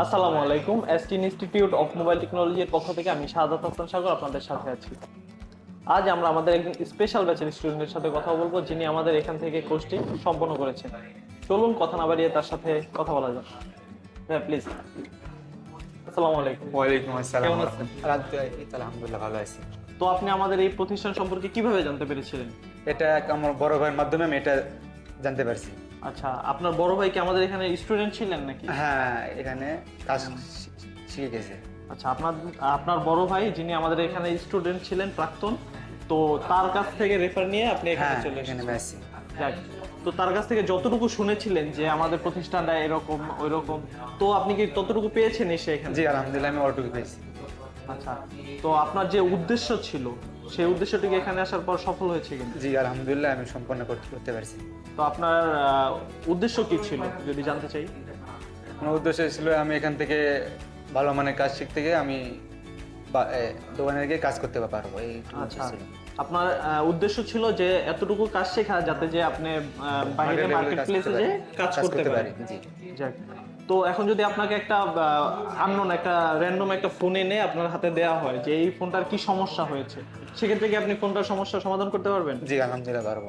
আসসালামু আলাইকুম ST institute of mobile টেকনোলজির পক্ষ থেকে আমি শাহাদাত হাসান সাগর আপনাদের সাথে আছি। আজ আমরা আমাদের একজন স্পেশাল ব্যাচের স্টুডেন্টের সাথে কথা বলব যিনি আমাদের এখান থেকে কোর্সটি সম্পন্ন করেছেন। চলুন কথা না বাড়িয়ে তার সাথে কথা বলা যাক। হ্যাঁ প্লিজ আসসালামু আলাইকুম। ওয়ালাইকুম আসসালাম। কেমন আছেন? আলহামদুলিল্লাহ ভালো আছি। তো আপনি আমাদের এই প্রতিষ্ঠান সম্পর্কে কীভাবে জানতে পেরেছিলেন? এটা এক আমার বড় ভাইয়ের মাধ্যমে আমি এটা জানতে পারছি। আচ্ছা আপনার বড় ভাই কি আমাদের এখানে স্টুডেন্ট ছিলেন নাকি? হ্যাঁ এখানে কাজ শিখে গেছে। আচ্ছা আপনার আপনার বড় ভাই যিনি আমাদের এখানে স্টুডেন্ট ছিলেন প্রাক্তন তো তার কাছ থেকে রেফার নিয়ে আপনি এখানে হ্যাঁ চলে এখানে আসছি তো তার কাছ থেকে যতটুকু শুনেছিলেন যে আমাদের প্রতিষ্ঠানটা এরকম ওই রকম তো আপনি কি ততটুকু পেয়েছেন এসে এখানে? জি আলহামদুলিল্লাহ আমি অটোকে পেয়েছি। আচ্ছা তো আপনার যে উদ্দেশ্য ছিল সেই উদ্দেশ্যটিকে এখানে আসার পর সফল হয়েছে কিন্তু জি আলহামদুলিল্লাহ আমি সম্পন্ন করতে করতে পারছি। তো আপনার উদ্দেশ্য কি ছিল যদি জানতে চাই? আমার উদ্দেশ্য ছিল আমি এখান থেকে ভালো মানের কাজ শিখতে গিয়ে আমি দোকানে গিয়ে কাজ করতে পারব এই আচ্ছা। আপনার উদ্দেশ্য ছিল যে এতটুকু কাজ শেখা যাতে যে আপনি বাইরে মার্কেট প্লেসে যে। কাজ করতে পারেন। জি। যাক। তো এখন যদি আপনাকে একটা আননোন একটা র্যান্ডম একটা ফোন এনে আপনার হাতে দেওয়া হয় যে এই ফোনটার কি সমস্যা হয়েছে সেক্ষেত্রে কি আপনি ফোনটার সমস্যার সমাধান করতে পারবেন? জি আলহামদুলিল্লাহ পারব।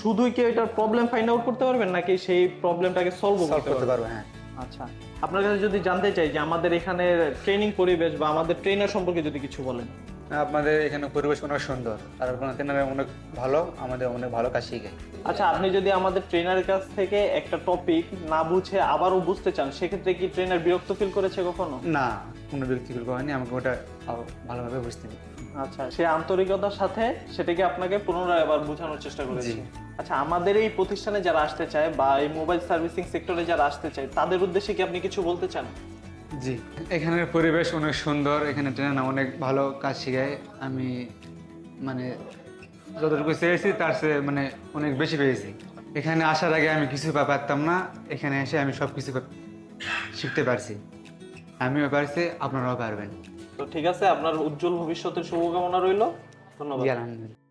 শুধুই কি এটার প্রবলেম ফাইন্ড আউট করতে পারবেন নাকি সেই প্রবলেমটাকে সলভ করতে পারবেন? হ্যাঁ। আচ্ছা আপনার কাছে যদি জানতে চাই যে আমাদের এখানে ট্রেনিং পরিবেশ বা আমাদের ট্রেনার সম্পর্কে যদি কিছু বলেন। আপনাদের এখানে পরিবেশ অনেক সুন্দর। আর আপনার তেনারা অনেক ভালো আমাদের অনেক ভালো কাজ শিখে। আচ্ছা আপনি যদি আমাদের ট্রেনারের কাছ থেকে একটা টপিক না বুঝে আবারও বুঝতে চান সেক্ষেত্রে কি ট্রেনার বিরক্ত ফিল করেছে কখনো? না কোনো ব্যক্তিগত হয়নি আমাকে ওটা ভালোভাবে বুঝতে। আচ্ছা সে আন্তরিকতার সাথে সেটাকে আপনাকে পুনরায় আবার বোঝানোর চেষ্টা করেছি। আচ্ছা আমাদের এই প্রতিষ্ঠানে যারা আসতে চায় বা এই মোবাইল সার্ভিসিং সেক্টরে যারা আসতে চায় তাদের উদ্দেশ্যে কি আপনি কিছু বলতে চান? জি। এখানের পরিবেশ অনেক সুন্দর এখানে ট্রেনার অনেক ভালো কাজ শিখায়। আমি মানে যতটুকু চেয়েছি তার চেয়ে মানে অনেক বেশি পেয়েছি। এখানে আসার আগে আমি কিছু পারতাম না এখানে এসে আমি সব কিছু শিখতে পারছি। আমিও পারছি আপনারাও পারবেন। তো ঠিক আছে আপনার উজ্জ্বল ভবিষ্যতের শুভকামনা রইল। ধন্যবাদ।